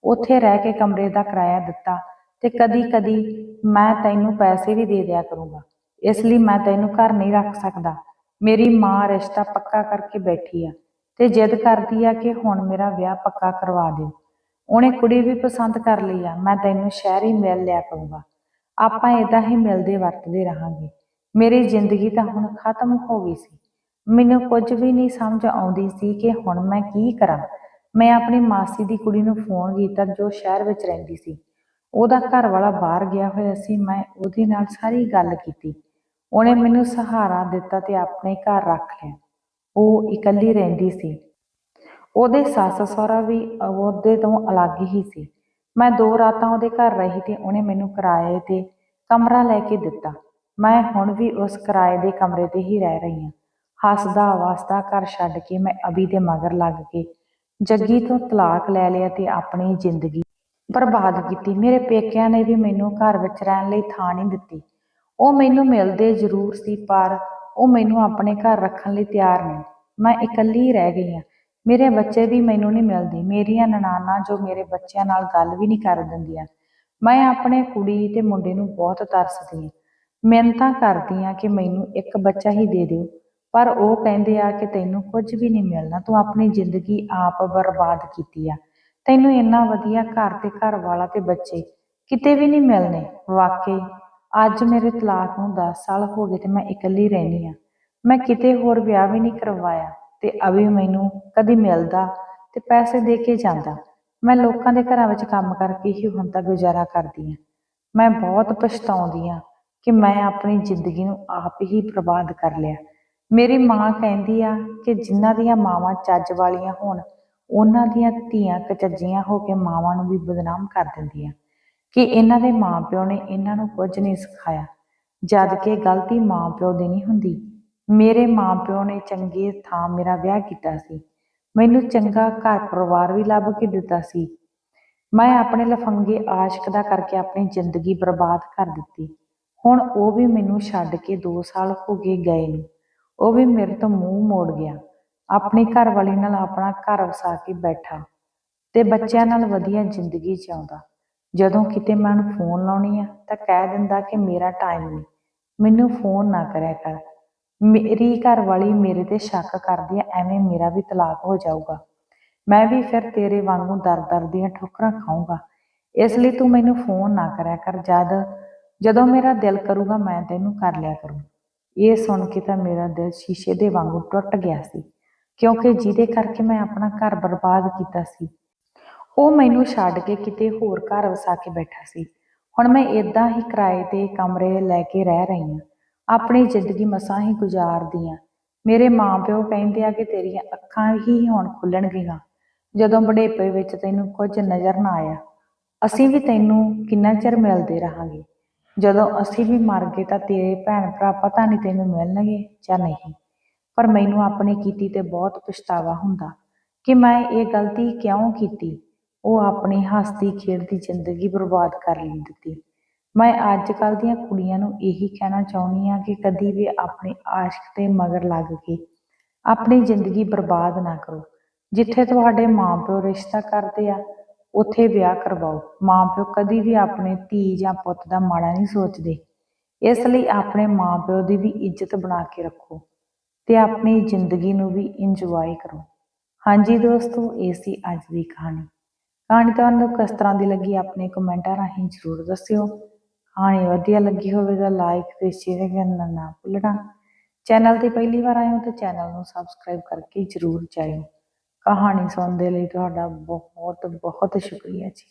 ਉੱਥੇ ਰਹਿ ਕੇ ਕਮਰੇ ਦਾ ਕਿਰਾਇਆ ਦਿੱਤਾ ਤੇ ਕਦੀ-ਕਦੀ ਮੈਂ ਤੈਨੂੰ ਪੈਸੇ ਵੀ ਦੇ ਦਿਆ ਕਰੂੰਗਾ। ਇਸ ਲਈ ਮੈਂ ਤੈਨੂੰ ਘਰ ਨਹੀਂ ਰੱਖ ਸਕਦਾ। ਮੇਰੀ ਮਾਂ ਰਿਸ਼ਤਾ ਪੱਕਾ ਕਰਕੇ ਬੈਠੀ ਆ ਤੇ ਜਿੱਦ ਕਰਦੀ ਆ ਕਿ ਹੁਣ ਮੇਰਾ ਵਿਆਹ ਪੱਕਾ ਕਰਵਾ ਦਿਓ। ਉਹਨੇ ਕੁੜੀ ਵੀ ਪਸੰਦ ਕਰ ਲਈ ਆ, ਮੈਂ ਤੈਨੂੰ ਸ਼ਹਿਰ ਹੀ ਮਿਲ ਲਿਆ ਕਰੂੰਗਾ। ਆਪਾਂ ਇਦਾਂ ਹੀ ਮਿਲਦੇ ਵਰਤਦੇ ਰਹਾਂਗੇ। ਮੇਰੀ ਜ਼ਿੰਦਗੀ ਤਾਂ ਹੁਣ ਖਤਮ ਹੋ ਗਈ ਸੀ। ਮੈਨੂੰ ਕੁਝ ਵੀ ਨਹੀਂ ਸਮਝ ਆਉਂਦੀ ਸੀ ਕਿ ਹੁਣ ਮੈਂ ਕੀ ਕਰਾਂ। ਮੈਂ ਆਪਣੀ ਮਾਸੀ ਦੀ ਕੁੜੀ ਨੂੰ ਫੋਨ ਕੀਤਾ ਜੋ ਸ਼ਹਿਰ ਵਿੱਚ ਰਹਿੰਦੀ ਸੀ। ਉਹਦਾ ਘਰ ਵਾਲਾ ਬਾਹਰ ਗਿਆ ਹੋਇਆ ਸੀ, ਮੈਂ ਉਹਦੇ ਨਾਲ ਸਾਰੀ ਗੱਲ ਕੀਤੀ। ਉਹਨੇ ਮੈਨੂੰ ਸਹਾਰਾ ਦਿੱਤਾ ਤੇ ਆਪਣੇ ਘਰ ਰੱਖ ਲਿਆ। ਉਹ ਇਕੱਲੀ ਰਹਿੰਦੀ ਸੀ। ਉਹਦੇ ਸੱਸ ਸਹੁਰਾ ਵੀ ਉਹਦੇ ਤੋਂ ਅਲੱਗ ਹੀ ਸੀ। ਮੈਂ ਦੋ ਰਾਤਾਂ ਉਹਦੇ ਘਰ ਰਹੀ ਤੇ ਉਹਨੇ ਮੈਨੂੰ ਕਿਰਾਏ ਤੇ ਕਮਰਾ ਲੈ ਕੇ ਦਿੱਤਾ। ਮੈਂ ਹੁਣ ਵੀ ਉਸ ਕਿਰਾਏ ਦੇ ਕਮਰੇ ਤੇ ਹੀ ਰਹਿ ਰਹੀ ਹਾਂ। ਹੱਸਦਾ ਵਸਦਾ ਘਰ ਛੱਡ ਕੇ ਮੈਂ ਅਭੀ ਦੇ ਮਗਰ ਲੱਗ ਕੇ ਜੱਗੀ ਤੋਂ ਤਲਾਕ ਲੈ ਲਿਆ ਤੇ ਆਪਣੀ ਜ਼ਿੰਦਗੀ ਬਰਬਾਦ ਕੀਤੀ। ਮੇਰੇ ਪੇਕਿਆਂ ਨੇ ਵੀ ਮੈਨੂੰ ਘਰ ਵਿੱਚ ਰਹਿਣ ਲਈ ਥਾਂ ਨਹੀਂ ਦਿੱਤੀ। ਉਹ ਮੈਨੂੰ ਮਿਲਦੇ ਜ਼ਰੂਰ ਸੀ, ਪਰ ਉਹ ਮੈਨੂੰ ਆਪਣੇ ਘਰ ਰੱਖਣ ਲਈ ਤਿਆਰ ਨਹੀਂ। ਮੈਂ ਇਕੱਲੀ ਰਹਿ ਗਈ ਹਾਂ। ਮੇਰੇ ਬੱਚੇ ਵੀ ਮੈਨੂੰ ਨਹੀਂ ਮਿਲਦੇ। ਮੇਰੀਆਂ ਨਨਾਣਾ ਜੋ ਮੇਰੇ ਬੱਚਿਆਂ ਨਾਲ ਗੱਲ ਵੀ ਨਹੀਂ ਕਰ ਦਿੰਦੀਆਂ। ਮੈਂ ਆਪਣੇ ਕੁੜੀ ਤੇ ਮੁੰਡੇ ਨੂੰ ਬਹੁਤ ਤਰਸਦੀ ਹਾਂ। ਮਿਹਨਤਾਂ ਕਰਦੀ ਹਾਂ ਕਿ ਮੈਨੂੰ ਇੱਕ ਬੱਚਾ ਹੀ ਦੇ ਦਿਓ। ਪਰ ਉਹ ਕਹਿੰਦੇ ਆ ਕਿ ਤੈਨੂੰ ਕੁਝ ਵੀ ਨਹੀਂ ਮਿਲਣਾ, ਤੂੰ ਆਪਣੀ ਜ਼ਿੰਦਗੀ ਆਪ ਬਰਬਾਦ ਕੀਤੀ ਆ। ਤੈਨੂੰ ਇੰਨਾ ਵਧੀਆ ਘਰ ਤੇ ਘਰ ਵਾਲਾ ਤੇ ਬੱਚੇ ਕਿਤੇ ਵੀ ਨਹੀਂ ਮਿਲਨੇ ਵਾਕਈ, ਅੱਜ ਮੇਰੇ ਤਲਾਕ ਨੂੰ 10 ਸਾਲ ਹੋ ਗਏ ਤੇ ਮੈਂ ਇਕੱਲੀ ਰਹਿੰਦੀ ਆ। ਮੈਂ ਕਿਤੇ ਹੋਰ ਵਿਆਹ ਵੀ ਨਹੀਂ ਕਰਵਾਇਆ ਤੇ ਅਭੀ ਮੈਨੂੰ ਕਦੀ ਮਿਲਦਾ ਤੇ ਪੈਸੇ ਦੇ ਕੇ ਜਾਂਦਾ। ਮੈਂ ਲੋਕਾਂ ਦੇ ਘਰਾਂ ਵਿੱਚ ਕੰਮ ਕਰਕੇ ਹੀ ਹੁਣ ਤੱਕ ਗੁਜ਼ਾਰਾ ਕਰਦੀ ਆ। ਮੈਂ ਬਹੁਤ ਪਛਤਾਉਂਦੀ ਆ ਕਿ ਮੈਂ ਆਪਣੀ ਜ਼ਿੰਦਗੀ ਨੂੰ ਆਪ ਹੀ ਬਰਬਾਦ ਕਰ ਲਿਆ। ਮੇਰੀ ਮਾਂ ਕਹਿੰਦੀ ਆ ਕਿ ਜਿਨ੍ਹਾਂ ਦੀਆਂ ਮਾਵਾਂ ਚੱਜ ਵਾਲੀਆਂ ਹੋਣ, ਉਹਨਾਂ ਦੀਆਂ ਧੀਆਂ ਕਚੱਜੀਆਂ ਹੋ ਕੇ ਮਾਵਾਂ ਨੂੰ ਵੀ ਬਦਨਾਮ ਕਰ ਦਿੰਦੀਆਂ। ਕਿ ਇਹਨਾਂ ਦੇ ਮਾਪਿਓ ਨੇ ਇਹਨਾਂ ਨੂੰ ਕੁਝ ਨਹੀਂ ਸਿਖਾਇਆ। ਜਦ ਕਿ ਗਲਤੀ ਮਾਪਿਓ ਦੀ ਨਹੀਂ ਹੁੰਦੀ। ਮੇਰੇ ਮਾਪਿਓ ਨੇ ਚੰਗੇ ਥਾਂ ਮੇਰਾ ਵਿਆਹ ਕੀਤਾ ਸੀ। ਮੈਨੂੰ ਚੰਗਾ ਘਰ ਪਰਿਵਾਰ ਵੀ ਲੱਭ ਕੇ ਦਿੱਤਾ ਸੀ। ਮੈਂ ਆਪਣੇ ਲਫੰਗੇ ਆਸ਼ਕ ਦਾ ਕਰਕੇ ਆਪਣੀ ਜ਼ਿੰਦਗੀ ਬਰਬਾਦ ਕਰ ਦਿੱਤੀ। ਹੁਣ ਉਹ ਵੀ ਮੈਨੂੰ ਛੱਡ ਕੇ 2 ਸਾਲ ਹੋ ਗਏ ਗਏ ਨੇ। ਉਹ ਵੀ ਮੇਰੇ ਤੋਂ ਮੂੰਹ ਮੋੜ ਗਿਆ। ਆਪਣੀ ਘਰ ਵਾਲੀ ਨਾਲ ਆਪਣਾ ਘਰ ਵਸਾ ਕੇ ਬੈਠਾ ਤੇ ਬੱਚਿਆਂ ਨਾਲ ਵਧੀਆ ਜ਼ਿੰਦਗੀ ਜਿਉਂਦਾ। ਜਦੋਂ ਕਿਤੇ ਮੈਂ ਉਹਨੂੰ ਫੋਨ ਲਾਉਣੀ ਆ ਤਾਂ ਕਹਿ ਦਿੰਦਾ ਕਿ ਮੇਰਾ ਟਾਈਮ ਨਹੀਂ, ਮੈਨੂੰ ਫੋਨ ਨਾ ਕਰਿਆ ਕਰ। ਮੇਰੀ ਘਰ ਵਾਲੀ ਮੇਰੇ ਤੇ ਸ਼ੱਕ ਕਰਦੀ ਆ, ਐਵੇਂ ਮੇਰਾ ਵੀ ਤਲਾਕ ਹੋ ਜਾਊਗਾ। ਮੈਂ ਵੀ ਫਿਰ ਤੇਰੇ ਵਾਂਗੂ ਦਰ-ਦਰ ਦੀਆਂ ਠੋਕਰਾਂ ਖਾਊਂਗਾ। ਇਸ ਲਈ ਤੂੰ ਮੈਨੂੰ ਫੋਨ ਨਾ ਕਰਿਆ ਕਰ, ਜਦ, ਜਦੋਂ ਮੇਰਾ ਦਿਲ ਕਰੂਗਾ ਮੈਂ ਤੈਨੂੰ ਕਰ ਲਿਆ ਕਰੂੰ। ਇਹ ਸੁਣ ਕੇ ਤਾਂ ਮੇਰਾ ਦਿਲ ਸ਼ੀਸ਼ੇ ਦੇ ਵਾਂਗੂ ਟੁੱਟ ਗਿਆ ਸੀ, ਕਿਉਂਕਿ ਜਿਹਦੇ ਕਰਕੇ ਮੈਂ ਆਪਣਾ ਘਰ ਬਰਬਾਦ ਕੀਤਾ ਸੀ। ਉਹ ਮੈਨੂੰ ਛੱਡ ਕੇ ਕਿਤੇ ਹੋਰ ਘਰ ਵਸਾ ਕੇ ਬੈਠਾ ਸੀ। ਹੁਣ ਮੈਂ ਇਦਾਂ ਹੀ ਕਿਰਾਏ ਤੇ ਕਮਰੇ ਲੈ ਕੇ ਰਹਿ ਰਹੀ ਹਾਂ। ਆਪਣੀ ਜ਼ਿੰਦਗੀ ਮਸਾਂ ਹੀ ਗੁਜ਼ਾਰਦੀ ਹਾਂ। ਮੇਰੇ ਮਾਪਿਓ ਕਹਿੰਦੇ ਆ ਕਿ ਤੇਰੀਆਂ ਅੱਖਾਂ ਹੀ ਹੁਣ ਖੁੱਲਣਗੀਆਂ। ਜਦੋਂ ਬੁਢੇਪੇ ਵਿੱਚ ਤੈਨੂੰ ਕੁਝ ਨਜ਼ਰ ਨਾ ਆਇਆ, ਅਸੀਂ ਵੀ ਤੈਨੂੰ ਕਿੰਨਾ ਚਿਰ ਮਿਲਦੇ ਰਹਾਂਗੇ। ਜਦੋਂ ਅਸੀਂ ਵੀ ਮਰ ਗਏ ਤਾਂ ਤੇਰੇ ਭੈਣ ਭਰਾ ਪਤਾ ਨਹੀਂ ਤੈਨੂੰ ਮਿਲਣਗੇ ਜਾਂ ਨਹੀਂ। ਪਰ ਮੈਨੂੰ ਆਪਣੀ ਕੀਤੀ ਤੇ ਬਹੁਤ ਪਛਤਾਵਾ ਹੁੰਦਾ ਕਿ ਮੈਂ ਇਹ ਗਲਤੀ ਕਿਉਂ ਕੀਤੀ। ਉਹ ਆਪਣੀ ਹੱਸਦੀ, ਖੇਡਦੀ ਜ਼ਿੰਦਗੀ ਬਰਬਾਦ ਕਰ ਲਈ ਦਿੱਤੀ। ਮੈਂ ਅੱਜ ਕੱਲ ਦੀਆਂ ਕੁੜੀਆਂ ਨੂੰ ਇਹੀ ਕਹਿਣਾ ਚਾਹੁੰਦੀ ਆ ਕਿ ਕਦੀ ਵੀ ਆਪਣੇ ਆਸ਼ਕ ਦੇ ਮਗਰ ਲੱਗ ਕੇ ਆਪਣੀ ਜ਼ਿੰਦਗੀ ਬਰਬਾਦ ਨਾ ਕਰੋ। ਜਿੱਥੇ ਤੁਹਾਡੇ ਮਾਪਿਓ ਰਿਸ਼ਤਾ ਕਰਦੇ ਆ ਉੱਥੇ ਵਿਆਹ ਕਰਵਾਓ। ਮਾਪਿਓ ਕਦੀ ਵੀ ਆਪਣੇ ਧੀ ਜਾਂ ਪੁੱਤ ਦਾ ਮਾੜਾ ਨਹੀਂ ਸੋਚਦੇ। ਇਸ ਲਈ ਆਪਣੇ ਮਾਪਿਓ ਦੀ ਵੀ ਇੱਜ਼ਤ ਬਣਾ ਕੇ ਰੱਖੋ ਤੇ ਆਪਣੀ ਜ਼ਿੰਦਗੀ ਨੂੰ ਵੀ ਇੰਜੋਏ ਕਰੋ। ਹਾਂਜੀ ਦੋਸਤੋ ਇਹ ਸੀ ਅੱਜ ਦੀ ਕਹਾਣੀ। ਕਹਾਣੀ ਤੁਹਾਨੂੰ ਕਿਸ ਤਰ੍ਹਾਂ ਦੀ ਲੱਗੀ ਆਪਣੇ ਕਮੈਂਟਾਂ ਰਾਹੀਂ ਜ਼ਰੂਰ ਦੱਸਿਓ। ਕਹਾਣੀ ਵਧੀਆ ਲੱਗੀ ਹੋਵੇ ਤਾਂ ਲਾਈਕ ਤੇ ਸ਼ੇਅਰ ਕਰਨਾ ਨਾ ਭੁੱਲਣਾ। ਚੈਨਲ ਤੇ ਪਹਿਲੀ ਵਾਰ ਆਏ ਹੋ ਤਾਂ ਚੈਨਲ ਨੂੰ ਸਬਸਕ੍ਰਾਈਬ ਕਰਕੇ ਜ਼ਰੂਰ ਜਾਇਓ। ਕਹਾਣੀ ਸੁਣਨ ਦੇ ਲਈ ਤੁਹਾਡਾ ਬਹੁਤ ਬਹੁਤ ਸ਼ੁਕਰੀਆ ਜੀ।